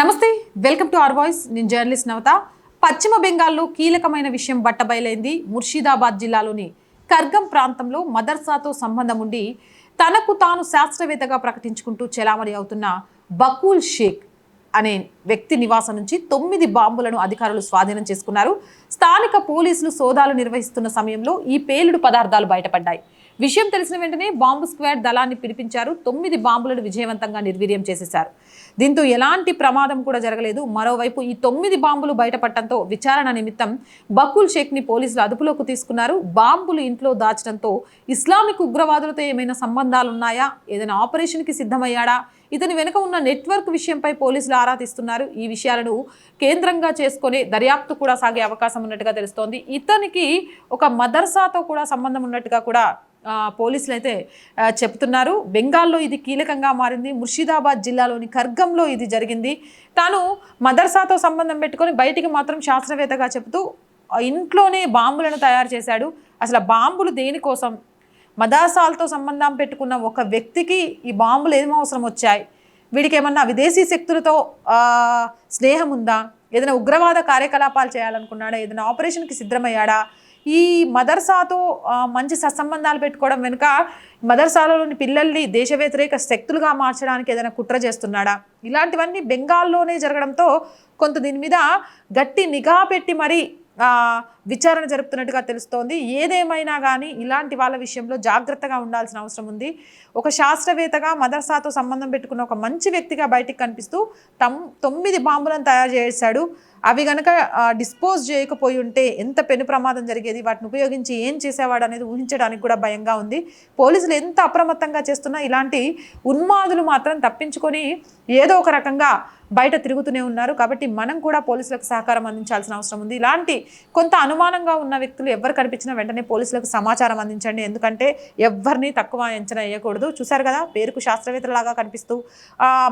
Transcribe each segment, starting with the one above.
నమస్తే welcome to our voice. నేను journalist నవత. పశ్చిమ బెంగాల్లో కీలకమైన విషయం బట్టబయలైంది ముర్షిదాబాద్ జిల్లాలోని కర్గం ప్రాంతంలో మదర్సాతో సంబంధం ఉండి తనకు తాను శాస్త్రవేత్తగా ప్రకటించుకుంటూ చెలామణి అవుతున్న బకూల్ షేక్ అనే వ్యక్తి నివాసం నుంచి తొమ్మిది బాంబులను అధికారులు స్వాధీనం చేసుకున్నారు. స్థానిక పోలీసులు సోదాలు నిర్వహిస్తున్న సమయంలో ఈ పేలుడు పదార్థాలు బయటపడ్డాయి. విషయం తెలిసిన వెంటనే బాంబు స్క్వాడ్ దళాన్ని పిలిపించారు. తొమ్మిది బాంబులను విజయవంతంగా నిర్వీర్యం చేసేశారు. దీంతో ఎలాంటి ప్రమాదం కూడా జరగలేదు. మరోవైపు ఈ తొమ్మిది బాంబులు బయటపడటంతో విచారణ నిమిత్తం బకుల్ షేక్ని పోలీసులు అదుపులోకి తీసుకున్నారు. బాంబులు ఇంట్లో దాచడంతో ఇస్లామిక్ ఉగ్రవాదులతో ఏమైనా సంబంధాలు ఉన్నాయా ఏదైనా ఆపరేషన్కి సిద్ధమయ్యాడా? ఇతని వెనుక ఉన్న నెట్వర్క్ విషయంపై పోలీసులు ఆరా తీస్తున్నారు. ఈ విషయాలను కేంద్రంగా చేసుకొని దర్యాప్తు కూడా సాగే అవకాశం ఉన్నట్టుగా తెలుస్తోంది. ఇతనికి ఒక మదర్సాతో కూడా సంబంధం ఉన్నట్టుగా కూడా పోలీసులు అయితే చెప్తున్నారు. బెంగాల్లో ఇది కీలకంగా మారింది. ముర్షిదాబాద్ జిల్లాలోని ఖర్గంలో ఇది జరిగింది. తాను మదర్సాతో సంబంధం పెట్టుకొని బయటికి మాత్రం శాస్త్రవేత్తగా చెబుతూ ఇంట్లోనే బాంబులను తయారు చేశాడు. అసలు బాంబులు దేనికోసం? మదాసాలతో సంబంధం పెట్టుకున్న ఒక వ్యక్తికి ఈ బాంబులు ఏమవసరం అవసరం వచ్చాయి? వీడికి ఏమన్నా విదేశీ శక్తులతో స్నేహం ఉందా? ఏదైనా ఉగ్రవాద కార్యకలాపాలు చేయాలనుకున్నాడా? ఏదైనా ఆపరేషన్కి సిద్ధమయ్యాడా? ఈ మదర్సాతో మంచి సత్సంబంధాలు పెట్టుకోవడం వెనుక మదర్సాలలోని పిల్లల్ని దేశ వ్యతిరేక శక్తులుగా మార్చడానికి ఏదైనా కుట్ర చేస్తున్నాడా? ఇలాంటివన్నీ బెంగాల్లోనే జరగడంతో కొంత దీని మీద గట్టి నిఘా పెట్టి మరీ విచారణ జరుపుతున్నట్టుగా తెలుస్తోంది. ఏదేమైనా కానీ ఇలాంటి వాళ్ళ విషయంలో జాగ్రత్తగా ఉండాల్సిన అవసరం ఉంది. ఒక శాస్త్రవేత్తగా మదర్సాతో సంబంధం పెట్టుకున్న ఒక మంచి వ్యక్తిగా బయటికి కనిపిస్తూ తమ్ తొమ్మిది బాంబులను తయారు చేశాడు. అవి గనక డిస్పోజ్ చేయకపోయి ఉంటే ఎంత పెను ప్రమాదం జరిగేది? వాటిని ఉపయోగించి ఏం చేసేవాడు అనేది ఊహించడానికి కూడా భయంగా ఉంది. పోలీసులు ఎంత అప్రమత్తంగా చేస్తున్నా ఇలాంటి ఉన్మాదులు మాత్రం తప్పించుకొని ఏదో ఒక రకంగా బయట తిరుగుతూనే ఉన్నారు. కాబట్టి మనం కూడా పోలీసులకు సహకారం అందించాల్సిన అవసరం ఉంది. ఇలాంటి కొంత అనుమానంగా ఉన్న వ్యక్తులు ఎవరు కనిపించినా వెంటనే పోలీసులకు సమాచారం అందించండి. ఎందుకంటే ఎవరిని తక్కువ అంచనా వేయకూడదు. చూశారు కదా పేరుకు శాస్త్రవేత్తలాగా కనిపిస్తూ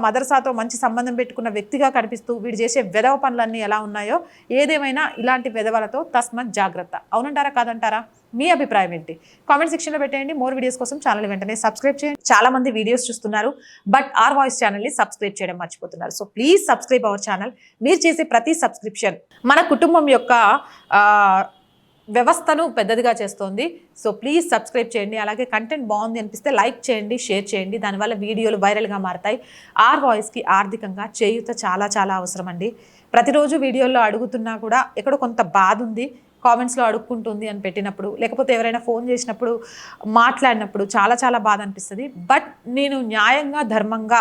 మదర్సాతో మంచి సంబంధం పెట్టుకున్న వ్యక్తిగా కనిపిస్తూ వీడు చేసే వెధవ పనులన్నీ ఎలా ఉన్నాయో ఏదేమైనా ఇలాంటి వెధవలతో తస్మత్ జాగ్రత్త. అవునంటారా కాదంటారా? మీ అభిప్రాయం ఏంటి? కామెంట్ సెక్షన్లో పెట్టేయండి. మోర్ వీడియోస్ కోసం ఛానల్ వెంటనే సబ్స్క్రైబ్ చేయండి. చాలా మంది వీడియోస్ చూస్తున్నారు బట్ ఆర్ వాయిస్ ఛానల్ని సబ్స్క్రైబ్ చేయడం మర్చిపోతున్నారు. So please subscribe our channel. మీరు చేసే ప్రతి సబ్స్క్రిప్షన్ మన కుటుంబం యొక్క వ్యవస్థను పెద్దదిగా చేస్తోంది. సో ప్లీజ్ సబ్స్క్రైబ్ చేయండి. అలాగే కంటెంట్ బాగుంది అనిపిస్తే లైక్ చేయండి షేర్ చేయండి. దానివల్ల వీడియోలు వైరల్గా మారతాయి. ఆర్ వాయిస్కి ఆర్థికంగా చేయూత చాలా చాలా అవసరం అండి ప్రతిరోజు వీడియోల్లో అడుగుతున్నా కూడా ఎక్కడో కొంత బాధ ఉంది. కామెంట్స్లో అడుక్కుంటుంది అని పెట్టినప్పుడు లేకపోతే ఎవరైనా ఫోన్ చేసినప్పుడు మాట్లాడినప్పుడు చాలా చాలా బాధ అనిపిస్తుంది. బట్ నేను న్యాయంగా ధర్మంగా